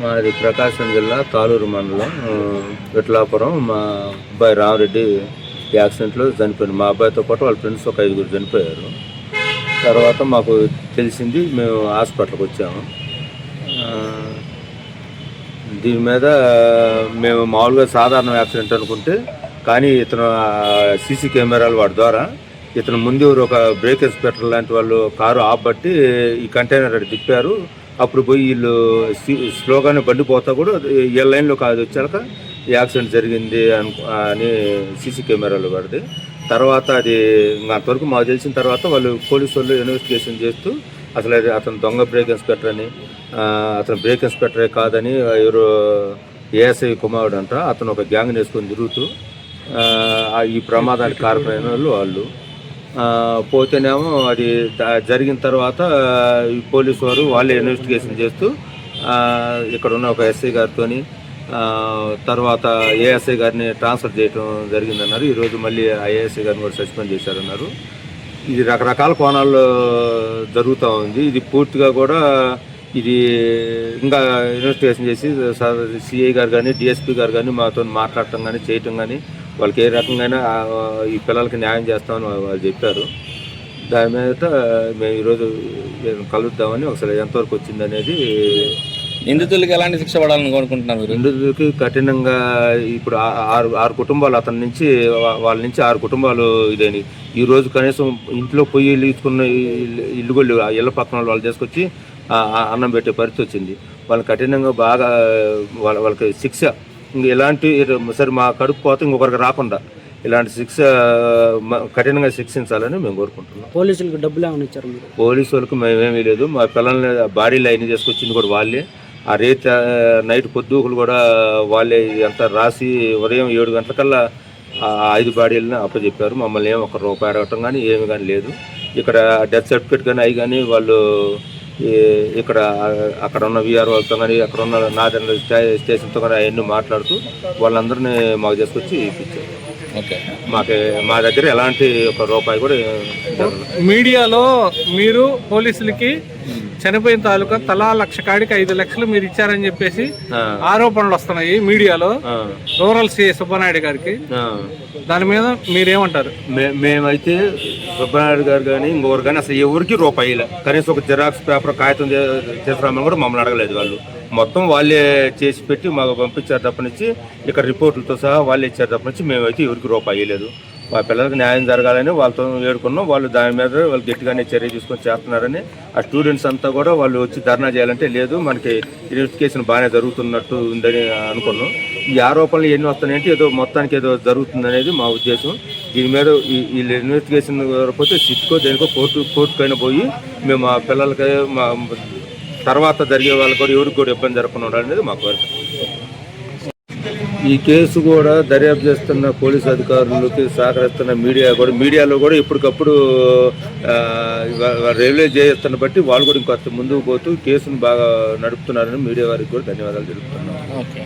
మాది ప్రకాశం జిల్లా తాలూరు మండలం విట్లాపురం మా అబ్బాయి రామరెడ్డి యాక్సిడెంట్లో చనిపోయింది మా అబ్బాయితో పాటు వాళ్ళ ఫ్రెండ్స్ ఒక ఐదుగురు చనిపోయారు. తర్వాత మాకు తెలిసింది మేము హాస్పిటల్కి వచ్చాము. దీని మీద మేము మామూలుగా సాధారణ యాక్సిడెంట్ అనుకుంటే కానీ ఇతను సీసీ కెమెరాలు వాటి ద్వారా ఇతను ముందు ఒక బ్రేక్ ఇన్స్పెక్టర్ లాంటి వాళ్ళు కారు ఆపబట్టి ఈ కంటైనర్ అక్కడ తిప్పారు. అప్పుడు పోయి వీళ్ళు స్లోగానే బండి పోతా కూడా ఏ లైన్లో కాదు. వచ్చాక ఈ యాక్సిడెంట్ జరిగింది అనుకో అని సీసీ కెమెరాలు పడితే తర్వాత అది అంతవరకు మాకు తెలిసిన తర్వాత వాళ్ళు పోలీసు వాళ్ళు ఇన్వెస్టిగేషన్ చేస్తూ అసలు అది అతను దొంగ బ్రేక్ ఇన్స్పెక్టర్ అని అతను బ్రేక్ ఇన్స్పెక్టరే కాదని ఎవరు ఏఎస్ఐ కుమారుడు అంట అతను ఒక గ్యాంగ్ వేసుకొని తిరుగుతూ ఈ ప్రమాదానికి కారణమైన వాళ్ళు వాళ్ళు. పోతేనేమో అది జరిగిన తర్వాత ఈ పోలీసు వారు వాళ్ళే ఇన్వెస్టిగేషన్ చేస్తూ ఇక్కడ ఉన్న ఒక ఎస్ఐ గారితో తర్వాత ఏఎస్ఐ గారిని ట్రాన్స్ఫర్ చేయడం జరిగిందన్నారు. ఈరోజు మళ్ళీ ఐఏఎస్ఐ గారిని కూడా సస్పెండ్ చేశారన్నారు. ఇది రకరకాల కోణాల్లో జరుగుతూ ఉంది. ఇది పూర్తిగా కూడా ఇది ఇంకా ఇన్వెస్టిగేషన్ చేసి సిఐ గారు కానీ డిఎస్పీ గారు కానీ మాతో మాట్లాడటం కానీ చేయటం కానీ వాళ్ళకి ఏ రకంగా ఈ పిల్లలకి న్యాయం చేస్తామని వాళ్ళు చెప్పారు. దాని మీద మేము ఈరోజు కలుద్దామని ఒకసారి ఎంతవరకు వచ్చింది అనేది నిందితులకి ఎలాంటి శిక్ష పడాలని కోరుకుంటున్నారు రెండుకి కఠినంగా ఇప్పుడు ఆరు ఆరు కుటుంబాలు అతని నుంచి వాళ్ళ నుంచి ఆరు కుటుంబాలు ఇదేని ఈ రోజు కనీసం ఇంట్లో పొయ్యి ఇచ్చుకున్న ఇల్లు గొల్లు ఆ ఇళ్ళ పక్కన వాళ్ళు ఆ అన్నం పెట్టే పరిస్థితి వచ్చింది. వాళ్ళని కఠినంగా బాగా వాళ్ళ వాళ్ళకి శిక్ష ఇంక ఇలాంటి సరే మా కడుపు పోతే ఇంకొకరికి రాకుండా ఇలాంటి శిక్ష కఠినంగా శిక్షించాలని మేము కోరుకుంటున్నాం. పోలీసులకు డబ్బులు ఏమైనా ఇచ్చారు మీరు? పోలీసు వాళ్ళకి మేమేమీ లేదు. మా పిల్లల్ని బాడీలు అయిన చేసుకొచ్చింది కూడా వాళ్ళే. ఆ ఆ, నైట్ పొద్దుకులు కూడా వాళ్ళే అంతా రాసి ఉదయం ఏడు గంటలకల్లా ఆ ఐదు బాడీలను అప్పచెప్పారు మమ్మల్ని ఏం ఒక రూపాయి అడగటం కానీ ఏమి కానీ లేదు. ఇక్కడ డెత్ సర్టిఫికేట్ కానీ అవి కానీ వాళ్ళు ఇక్కడ అక్కడ ఉన్న విఆర్ వాళ్ళతో కానీ అక్కడ ఉన్న నాదన్న స్టేషన్తో కానీ అవన్నీ మాట్లాడుతూ వాళ్ళందరినీ మాకు తీసుకొచ్చి ఇప్పించారు ఓకే మాకు మా దగ్గర ఎలాంటి ఒక రూపాయి కూడా. మీడియాలో మీరు పోలీసులకి చనిపోయిన తాలూకా తలా లక్ష కాడికి ఐదు లక్షలు మీరు ఇచ్చారని చెప్పేసి ఆరోపణలు వస్తున్నాయి మీడియాలో. రూరల్ సిఐ సుబ్బనాయుడు గారికి. దాని మీద మీరేమంటారు? మేమైతే సుబ్బనాయుడు గారు కానీ ఇంకొకరు కానీ అసలు ఎవరికి రూపాయిలే కనీసం ఒక జిరాక్స్ పేపర్ కాగితం చే- తీసుకురామని కూడా మమ్మల్ని అడగలేదు వాళ్ళు. మొత్తం వాళ్ళే చేసి పెట్టి మాకు పంపించారు తప్ప నుంచి ఇక్కడ రిపోర్టులతో సహా వాళ్ళే ఇచ్చారు తప్ప నుంచి మేమైతే ఎవరికి రూపాయి లేదు మా పిల్లలకు న్యాయం జరగాలని వాళ్ళతో వేడుకున్నాం. వాళ్ళు దాని మీద వాళ్ళు గట్టిగానే చర్య తీసుకొని చేస్తున్నారని. ఆ స్టూడెంట్స్ అంతా కూడా వాళ్ళు వచ్చి ధర్నా చేయాలంటే లేదు మనకి ఇన్వెస్టిగేషన్ బాగానే జరుగుతున్నట్టు ఉందని అనుకున్నాం. ఈ ఆరోపణలు ఎన్ని వస్తున్నాయంటే ఏదో మొత్తానికి ఏదో జరుగుతుందనేది మా ఉద్దేశం. దీని మీద ఈ వీళ్ళు ఇన్వెస్టిగేషన్ పోతే సిట్కో దేనికో కోర్టు కోర్టుకైనా పోయి మేము మా పిల్లలకి మా తర్వాత జరిగే వాళ్ళకి కూడా ఎవరికి కూడా ఇబ్బంది జరగకుండా ఉండాలనేది మా కోరిక. ఈ కేసు కూడా దర్యాప్తు చేస్తున్న పోలీసు అధికారులకి సహకరిస్తున్న మీడియా కూడా మీడియాలో కూడా ఇప్పటికప్పుడు ఆ, రైల్వే చేస్తున్న బట్టి వాళ్ళు కూడా ఇంకొంత ముందుకు పోతూ కేసును బాగా నడుపుతున్నారని మీడియా వారికి కూడా ధన్యవాదాలు తెలుపుతున్నాం. ఓకే.